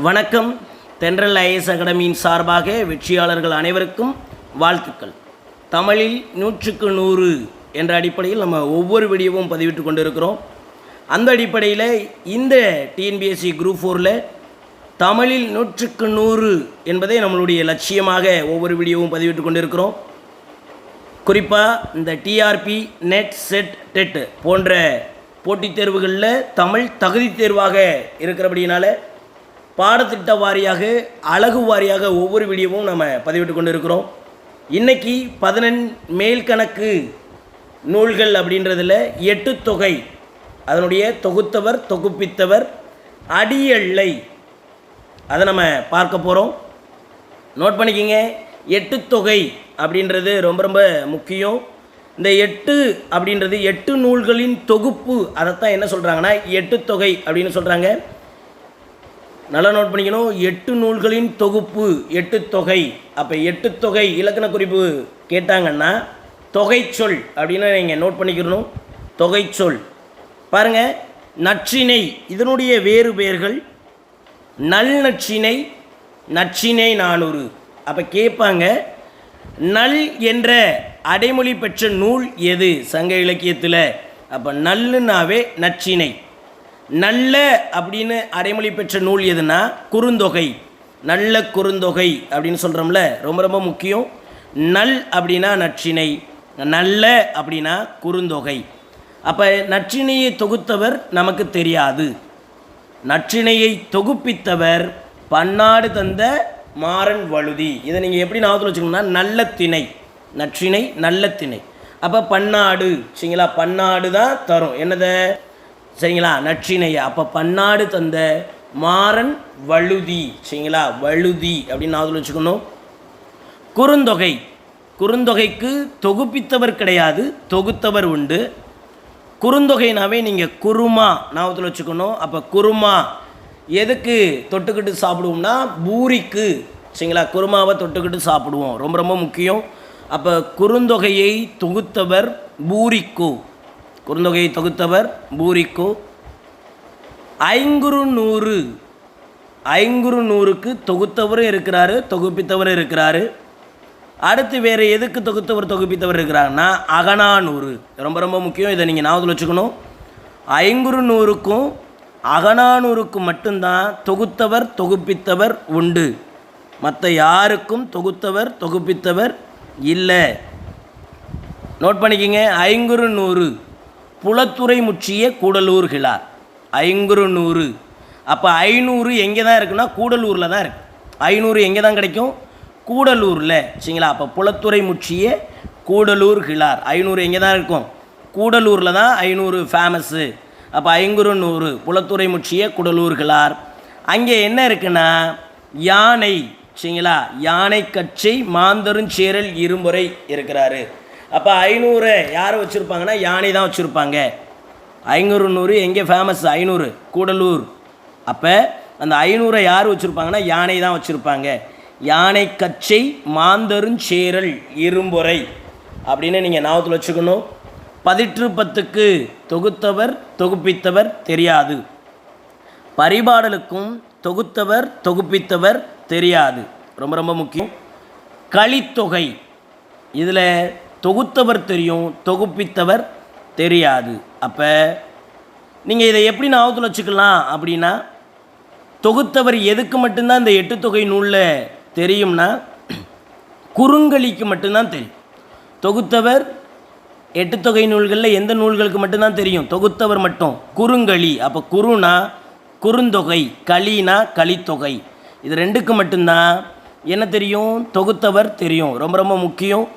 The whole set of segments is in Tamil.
வணக்கம். தென்றல் ஐஎஸ் அகாடமியின் சார்பாக வெற்றியாளர்கள் அனைவருக்கும் வாழ்த்துக்கள். தமிழில் நூற்றுக்கு நூறு என்ற அடிப்படையில் நம்ம ஒவ்வொரு வீடியோவும் பதிவிட்டு கொண்டிருக்கிறோம். அந்த அடிப்படையில் இந்த டிஎன்பிஎஸ்சி குரூப் ஃபோரில் தமிழில் நூற்றுக்கு நூறு என்பதை நம்மளுடைய லட்சியமாக ஒவ்வொரு வீடியோவும் பதிவிட்டு கொண்டிருக்கிறோம். குறிப்பாக இந்த டிஆர்பி நெட் செட் டெட் போன்ற போட்டித் தேர்வுகளில் தமிழ் தகுதி தேர்வாக இருக்கிறபடினால பாடத்திட்ட வாரியாக அழகு வாரியாக ஒவ்வொரு வீடியோவும் நம்ம பதிவிட்டு கொண்டு இருக்கிறோம் இன்றைக்கி பதினெண் மேல் கணக்கு நூல்கள் அப்படின்றதில் எட்டு தொகை. அதனுடைய தொகுத்தவர் தொகுப்பித்தவர் அடியல்லை அதை நம்ம பார்க்க போகிறோம் நோட் பண்ணிக்கிங்க. எட்டு தொகை அப்படின்றது ரொம்ப ரொம்ப முக்கியம். இந்த எட்டு அப்படின்றது எட்டு நூல்களின் தொகுப்பு. அதைத்தான் என்ன சொல்கிறாங்கன்னா எட்டு தொகை அப்படின்னு சொல்கிறாங்க நல்லா நோட் பண்ணிக்கணும். எட்டு நூல்களின் தொகுப்பு எட்டு தொகை. அப்போ எட்டு தொகை இலக்கண குறிப்பு கேட்டாங்கன்னா தொகை சொல் அப்படின்னு நீங்கள் நோட் பண்ணிக்கிறணும் தொகை சொல் பாருங்கள் நற்றினை இதனுடைய வேறு பெயர்கள் நல் நற்றினை நற்றினை நானூறு. அப்போ கேட்பாங்க நல் என்ற அடைமொழி பெற்ற நூல் எது? சங்க இலக்கியத்தில். அப்போ நல்லுனாவே நற்றிணை நல்ல அப்படின்னு அடைமொழி பெற்ற நூல் எதுனா? குறுந்தொகை. நல்ல குறுந்தொகை அப்படின்னு சொல்கிறோம்ல ரொம்ப ரொம்ப முக்கியம். நல் அப்படின்னா நற்றிணை நல்ல அப்படின்னா குறுந்தொகை. அப்போ நற்றிணையை தொகுத்தவர் நமக்கு தெரியாது. நற்றிணையை தொகுப்பித்தவர் பன்னாடு தந்த மாறன் வழுதி. இதை நீங்கள் எப்படி ஞாபகத்தில் வச்சுக்கணும்னா நல்ல திணை. நற்றிணை நல்ல திணை. அப்போ பன்னாடு சரிங்களா? பன்னாடு தான் தரும். என்னதை? சரிங்களா? நற்றிணையை அப்போ பன்னாடு தந்த மாறன் வழுதி. சரிங்களா? வழுதி அப்படின்னு அதில் வச்சுக்கணும். குறுந்தொகை. குறுந்தொகைக்கு தொகுப்பித்தவர் கிடையாது தொகுத்தவர் உண்டு. குறுந்தொகைனாவே நீங்கள் குருமா ஞாபகத்தில் வச்சுக்கணும். அப்போ குருமா எதுக்கு தொட்டுக்கிட்டு சாப்பிடுவோம்னா பூரிக்கு. சரிங்களா? குருமாவை தொட்டுக்கிட்டு சாப்பிடுவோம். ரொம்ப ரொம்ப முக்கியம். அப்போ குறுந்தொகையை தொகுத்தவர் பூரிக்கு. குறுந்தொகையை தொகுத்தவர் பூரிக்கோ. ஐங்குறு நூறு ஐங்குறு நூறுக்கு தொகுத்தவரும் இருக்கிறாரு தொகுப்பித்தவரும் இருக்கிறாரு. அடுத்து வேறு எதுக்கு தொகுத்தவர் தொகுப்பித்தவர் இருக்கிறாங்கன்னா அகனானூறு ரொம்ப ரொம்ப முக்கியம் இதை நீங்கள் ஞாபகத்தில் வச்சுக்கணும். ஐங்குறு நூறுக்கும் அகனானூறுக்கும் மட்டும்தான் தொகுத்தவர் தொகுப்பித்தவர் உண்டு. மற்ற யாருக்கும் தொகுத்தவர் தொகுப்பித்தவர் இல்லை. நோட் பண்ணிக்கிங்க ஐங்குறு நூறு புலத்துறை முற்றிய கூடலூர் கிழார் ஐங்குறு நூறு அப்போ ஐநூறு எங்கே தான் இருக்குன்னா கூடலூரில் தான் இருக்குது ஐநூறு எங்கே தான் கிடைக்கும்? கூடலூரில். சரிங்களா? அப்போ புலத்துறை முற்றிய கூடலூர் கிழார் ஐநூறு எங்கே தான் இருக்கும்? கூடலூரில் தான் ஐநூறு ஃபேமஸ்ஸு அப்போ ஐங்குறு நூறு புலத்துறை முற்றிய கூடலூர் கிழார் அங்கே என்ன இருக்குன்னா யானை. சரிங்களா? யானை கச்சை மாந்தருஞ்சேரல் இருமுறை இருக்கிறாரு. அப்போ ஐநூறு யார் வச்சுருப்பாங்கன்னா யானை தான் வச்சுருப்பாங்க. ஐநூறு நூறு எங்கே ஃபேமஸ் ஐநூறு கூடலூர். அப்போ அந்த ஐநூறை யார் வச்சுருப்பாங்கன்னா யானை தான் வச்சுருப்பாங்க. யானை கச்சை மாந்தருஞ்சேரல் இரும்புரை அப்படின்னு நீங்கள் ஞாபகத்தில் வச்சுக்கணும். பதிற்று பத்துக்கு தொகுத்தவர் தொகுப்பித்தவர் தெரியாது. பரிபாடலுக்கும் தொகுத்தவர் தொகுப்பித்தவர் தெரியாது. ரொம்ப ரொம்ப முக்கியம். கலித்தொகை இதில் தொகுத்தவர் தெரியும் தொகுப்பித்தவர் தெரியாது. அப்போ நீங்கள் இதை எப்படி ஞாபகத்தில் வச்சுக்கலாம் அப்படின்னா தொகுத்தவர் எதுக்கு மட்டும்தான் இந்த எட்டு தொகை நூலில் தெரியும்னா குறுங்கலிக்கு மட்டும்தான் தெரியும். தொகுத்தவர் எட்டு தொகை நூல்களில் எந்த நூல்களுக்கு மட்டும்தான் தெரியும்? தொகுத்தவர் மட்டும். குறுங்கலி. அப்போ குறுனா குறுந்தொகை களினா களித்தொகை. இது ரெண்டுக்கு மட்டும்தான். என்ன தெரியும்? தொகுத்தவர் தெரியும். ரொம்ப ரொம்ப முக்கியம்.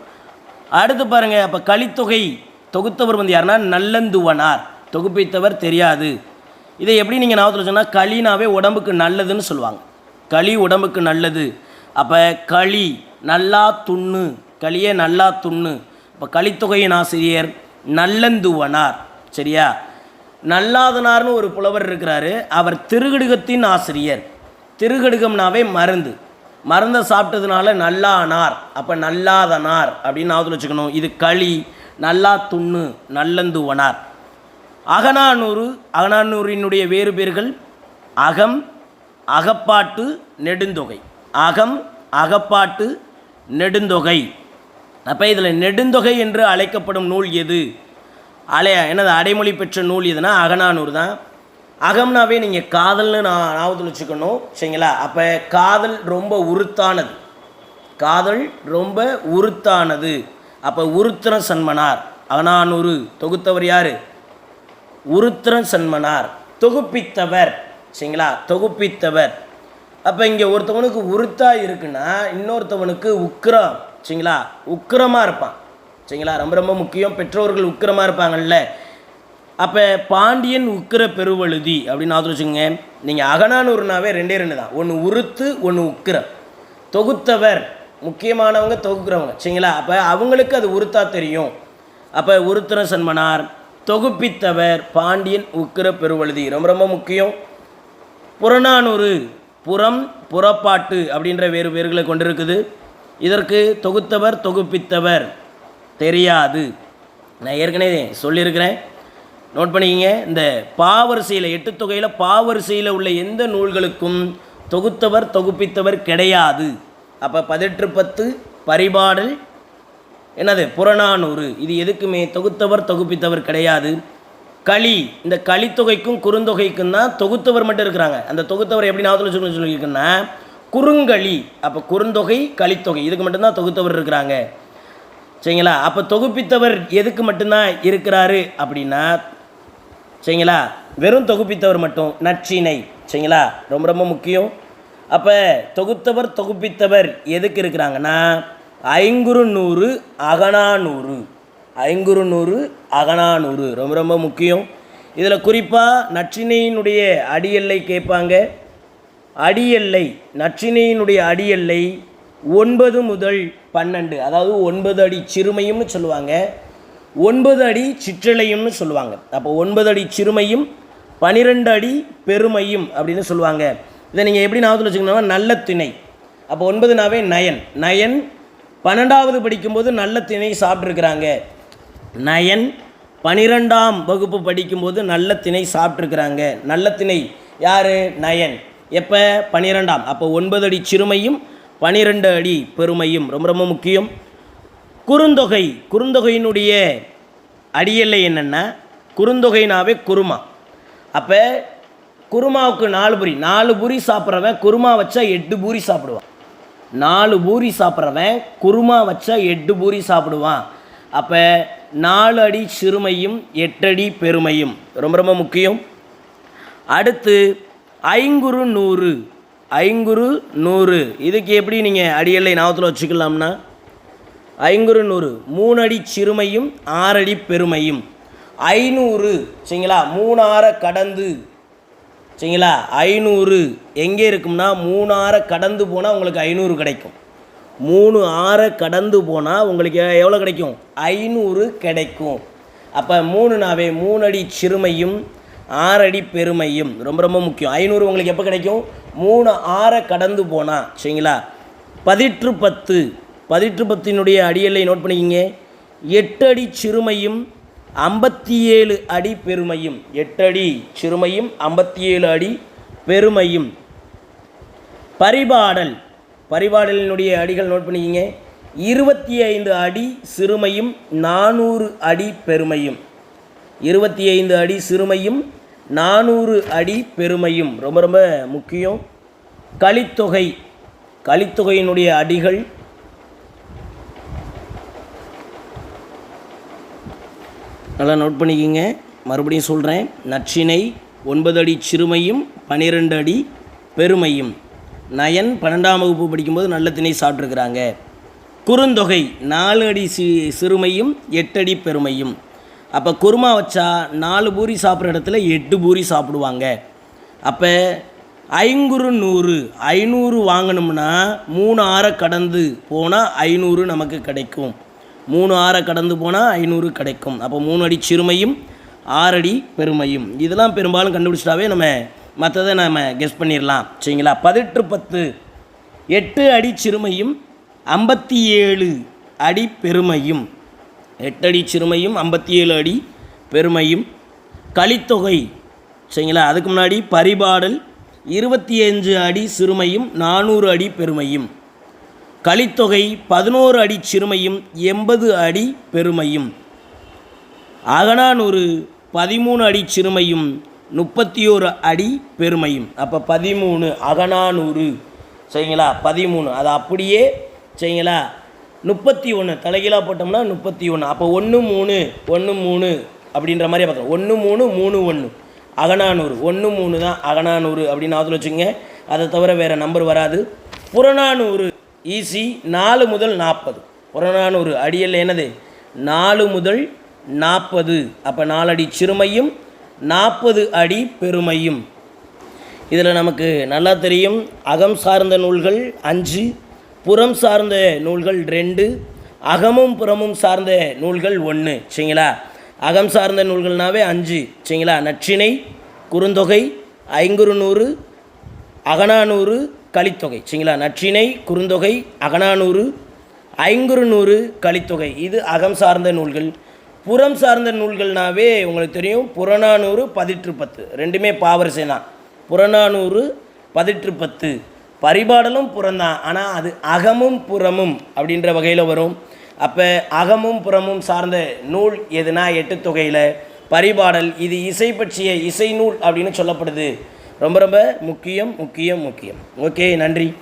அடுத்து பாருங்கள் அப்போ களித்தொகை தொகுத்தவர் வந்து யாருன்னா நல்லந்துவனார். தொகுப்பித்தவர் தெரியாது. இதை எப்படி நீங்கள் ஞாபகத்தில் சொன்னால் களினாவே உடம்புக்கு நல்லதுன்னு சொல்லுவாங்க. களி உடம்புக்கு நல்லது. அப்போ களி நல்லா துண்ணு களியே நல்லா துண்ணு. இப்போ களித்தொகையின் ஆசிரியர் நல்லந்துவனார். சரியா? நல்லாதனார்னு ஒரு புலவர் இருக்கிறாரு. அவர் திருகடுகத்தின் ஆசிரியர். திருகடுகம்னாவே மருந்து. மருந்தை சாப்பிட்டதுனால நல்லா நல்லானார். அப்போ நல்லாதனார் அப்படின்னு ஞாபகத்தில் வச்சுக்கணும். இது களி நல்லா துண்ணு நல்லந்துவனார் அகனானூறு அகனானூரினுடைய வேறு பேர்கள் அகம் அகப்பாட்டு நெடுந்தொகை. அகம் அகப்பாட்டு நெடுந்தொகை. அப்போ இதில் நெடுந்தொகை என்று அழைக்கப்படும் நூல் எது? அலைய என்னது அடைமொழி பெற்ற நூல் எதுனா அகனானூர் தான். அகம்னாவே நீங்கள் காதல்னு நான் ஞாபகத்தில் வச்சுக்கணும். சரிங்களா? அப்போ காதல் ரொம்ப உருத்தானது காதல் ரொம்ப உருத்தானது அப்போ உருத்திர சன்மனார் அகனானூறு தொகுத்தவர் யார்? உருத்திர சன்மனார் தொகுப்பித்தவர். சரிங்களா? தொகுப்பித்தவர். அப்போ இங்கே ஒருத்தவனுக்கு உருத்தா இருக்குன்னா இன்னொருத்தவனுக்கு உக்கிரம். சரிங்களா? உக்கிரமாக இருப்பான். சரிங்களா? ரொம்ப ரொம்ப முக்கியம். பெற்றோர்கள் உக்கிரமாக இருப்பாங்கல்ல. அப்போ பாண்டியன் உக்கிர பெருவழுதி அப்படின்னு ஆதரவு வச்சுங்க நீங்கள் அகனானூர்னாவே ரெண்டே ரெண்டு தான். ஒன்று உருத்து ஒன்று உக்கிரம். தொகுத்தவர் முக்கியமானவங்க தொகுக்கிறவங்க. சரிங்களா? அப்போ அவங்களுக்கு அது உருத்தா தெரியும். அப்போ உருத்திர சன்மனார் தொகுப்பித்தவர் பாண்டியன் உக்கிர பெருவழுதி. ரொம்ப ரொம்ப முக்கியம். புறநானூறு புறம் புறப்பாட்டு அப்படின்ற வேறு பேர்களை கொண்டிருக்குது. இதற்கு தொகுத்தவர் தொகுப்பித்தவர் தெரியாது. நான் ஏற்கனவே சொல்லியிருக்கிறேன். நோட் பண்ணிக்கிங்க இந்த பாவரிசையில் எட்டு தொகையில் பாவரிசையில் உள்ள எந்த நூல்களுக்கும் தொகுத்தவர் தொகுப்பித்தவர் கிடையாது. அப்போ பதினெட்டு பத்து பரிபாடல் என்னது புறநானூறு இது எதுக்குமே? தொகுத்தவர் தொகுப்பித்தவர் கிடையாது. களி இந்த களித்தொகைக்கும் குறுந்தொகைக்கும் தான் தொகுத்தவர் மட்டும் இருக்கிறாங்க. அந்த தொகுத்தவர் எப்படி நான் சொல்லி சொல்லியிருக்குன்னா குறுங்களி அப்போ குறுந்தொகை களித்தொகை இதுக்கு மட்டும்தான் தொகுத்தவர் இருக்கிறாங்க. சரிங்களா? அப்போ தொகுப்பித்தவர் எதுக்கு மட்டும்தான் இருக்கிறாரு அப்படின்னா சரிங்களா? வெறும் தொகுப்பித்தவர் மட்டும் நற்றினை சரிங்களா? ரொம்ப ரொம்ப முக்கியம். அப்போ தொகுத்தவர் தொகுப்பித்தவர் எதுக்கு இருக்கிறாங்கன்னா ஐங்குறு நூறு அகனானூறு ஐங்குறு நூறு அகனானூறு ரொம்ப ரொம்ப முக்கியம். இதில் குறிப்பாக நற்றினையினுடைய அடியெல்லை கேட்பாங்க. அடியெல்லை நற்றினையினுடைய அடியெல்லை ஒன்பது முதல் பன்னெண்டு. அதாவது ஒன்பது அடி சிறுமையும்னு சொல்லுவாங்க. ஒன்பது அடி சிற்றலையும்னு சொல்லுவாங்க. அப்போ ஒன்பது அடி சிறுமையும் பனிரெண்டு அடி பெருமையும் அப்படின்னு சொல்லுவாங்க. இதை நீங்கள் எப்படி ஞாபகத்தில் வச்சுக்கணும்னா நல்ல திணை. அப்போ ஒன்பதுனாவே நயன். நயன் பன்னெண்டாவது படிக்கும்போது நல்ல திணை சாப்பிட்ருக்குறாங்க நயன் பனிரெண்டாம் வகுப்பு படிக்கும்போது நல்ல திணை சாப்பிட்ருக்குறாங்க நல்ல திணை. யார்? நயன். எப்போ? பனிரெண்டாம். அப்போ ஒன்பது அடி சிறுமையும் பனிரெண்டு அடி பெருமையும். ரொம்ப ரொம்ப முக்கியம். குறுந்தொகை குறுந்தொகையினுடைய அடியெல்லை என்னென்னா குறுந்தொகைனாவே குருமா. அப்போ குருமாவுக்கு நாலு பூரி நாலு பூரி சாப்பிட்றவன் குருமா வச்சா எட்டு பூரி சாப்பிடுவான். நாலு பூரி சாப்பிட்றவன் குருமா வச்சா எட்டு பூரி சாப்பிடுவான். அப்போ நாலு அடி சிறுமையும் எட்டடி பெருமையும். ரொம்ப ரொம்ப முக்கியம். அடுத்து ஐங்குறு நூறு ஐங்குறு நூறு. இதுக்கு எப்படி நீங்கள் அடியல்லை ஞாபகத்தில் வச்சுக்கலாம்னா ஐங்குறு நூறு. மூணு அடி சிறுமையும் ஆறடி பெருமையும். ஐநூறு. சரிங்களா? மூணார கடந்து. சரிங்களா? ஐநூறு. எங்கே இருக்கும்னா மூணார கடந்து போனால் உங்களுக்கு ஐநூறு கிடைக்கும். மூணு ஆறை கடந்து போனால் உங்களுக்கு எவ்வளோ கிடைக்கும்? ஐநூறு கிடைக்கும். அப்போ மூணு நாவே மூணடி சிறுமையும் ஆறடி பெருமையும். ரொம்ப ரொம்ப முக்கியம். ஐநூறு உங்களுக்கு எப்போ கிடைக்கும்? மூணு ஆறை கடந்து போனால் சரிங்களா? பதிற்று பத்து பதிற்று பத்தினுடைய அடியலை நோட் பண்ணிக்கிங்க. எட்டு அடி சிறுமையும் ஐம்பத்தி ஏழு அடி பெருமையும். எட்டு அடி சிறுமையும் ஐம்பத்தி ஏழு அடி பெருமையும். பரிபாடல். பரிபாடலினுடைய அடிகள் நோட் பண்ணிக்கிங்க. இருபத்தி ஐந்து அடி சிறுமையும் நானூறு அடி பெருமையும். இருபத்தி ஐந்து அடி சிறுமையும் நானூறு அடி பெருமையும். ரொம்ப ரொம்ப முக்கியம். கலித்தொகை. கலித்தொகையினுடைய அடிகள் நல்லா நோட் பண்ணிக்கிங்க. மறுபடியும் சொல்கிறேன் நச்சினை ஒன்பது அடி சிறுமையும் பன்னிரெண்டு அடி பெருமையும். நயன் பன்னெண்டாம் வகுப்பு படிக்கும்போது நல்ல திணை சாப்பிட்ருக்குறாங்க குறுந்தொகை நாலு அடி சி சிறுமையும் எட்டு அடி பெருமையும். அப்போ குருமா வச்சா நாலு பூரி சாப்பிட்ற இடத்துல எட்டு பூரி சாப்பிடுவாங்க. அப்போ ஐங்குறு நூறு ஐநூறு வாங்கினோம்னா மூணு ஆறை கடந்து போனால் ஐநூறு நமக்கு கிடைக்கும். மூணு ஆறை கடந்து போனால் ஐநூறு கிடைக்கும். அப்போ மூணு அடி சிறுமையும் ஆறடி பெருமையும். இதெல்லாம் பெரும்பாலும் கண்டுபிடிச்சிட்டாவே நம்ம மற்றதை நம்ம கெஸ் பண்ணிடலாம். சரிங்களா? பதினெட்டு பத்து எட்டு அடி சிறுமையும் ஐம்பத்தி ஏழு அடி பெருமையும். எட்டு அடி சிறுமையும் ஐம்பத்தி ஏழு அடி பெருமையும். கலித்தொகை சரிங்களா? அதுக்கு முன்னாடி பரிபாடல் இருபத்தி அஞ்சு அடி சிறுமையும் நானூறு அடி பெருமையும். கலித்தொகை பதினோரு அடி சிறுமையும் எண்பது அடி பெருமையும். அகனானூறு பதிமூணு அடி சிறுமையும் முப்பத்தி ஓரு அடி பெருமையும். அப்போ பதிமூணு அகனானூறு சரிங்களா? பதிமூணு. அது அப்படியே சரிங்களா? முப்பத்தி ஒன்று தலைகீழாக போட்டோம்னா முப்பத்தி ஒன்று அப்போ ஒன்று மூணு ஒன்று மூணு அப்படின்ற மாதிரி பார்த்தோம் ஒன்று மூணு மூணு ஒன்று அகனானூறு ஒன்று மூணு தான் அகனானூறு அப்படின்னு அதில் வச்சுங்க அதை தவிர வேறு நம்பர் வராது. புறநானூறு. ஈசி நாலு முதல் நாற்பது. புறநானூறு அடியில் என்னது? நாலு முதல் நாற்பது. அப்போ நாலடி சிறுமையும் நாற்பது அடி பெருமையும். இதில் நமக்கு நல்லா தெரியும். அகம் சார்ந்த நூல்கள் அஞ்சு புறம் சார்ந்த நூல்கள் ரெண்டு அகமும் புறமும் சார்ந்த நூல்கள் ஒன்று. சரிங்களா? அகம் சார்ந்த நூல்கள்னாவே அஞ்சு. சரிங்களா? நற்றிணை குறுந்தொகை ஐங்குறுநூறு அகனானூறு கலித்தொகை. சரிங்களா? நற்றிணை குறுந்தொகை அகனானூறு ஐங்குறுநூறு கலித்தொகை. இது அகம் சார்ந்த நூல்கள். புறம் சார்ந்த நூல்கள்னாவே உங்களுக்கு தெரியும் புறநானூறு பதிற்று பத்து ரெண்டுமே பாவரிசை தான் புறநானூறு பதிற்று பத்து பரிபாடலும் புறந்தான் ஆனால் அது அகமும் புறமும் அப்படின்ற வகையில் வரும். அப்போ அகமும் புறமும் சார்ந்த நூல் எதுனா? எட்டு தொகையில். பரிபாடல் இது இசை பற்றிய இசை நூல் அப்படின்னு சொல்லப்படுது. ரொம்ப ரொம்ப முக்கியம் முக்கியம் முக்கியம். ஓகே நன்றி.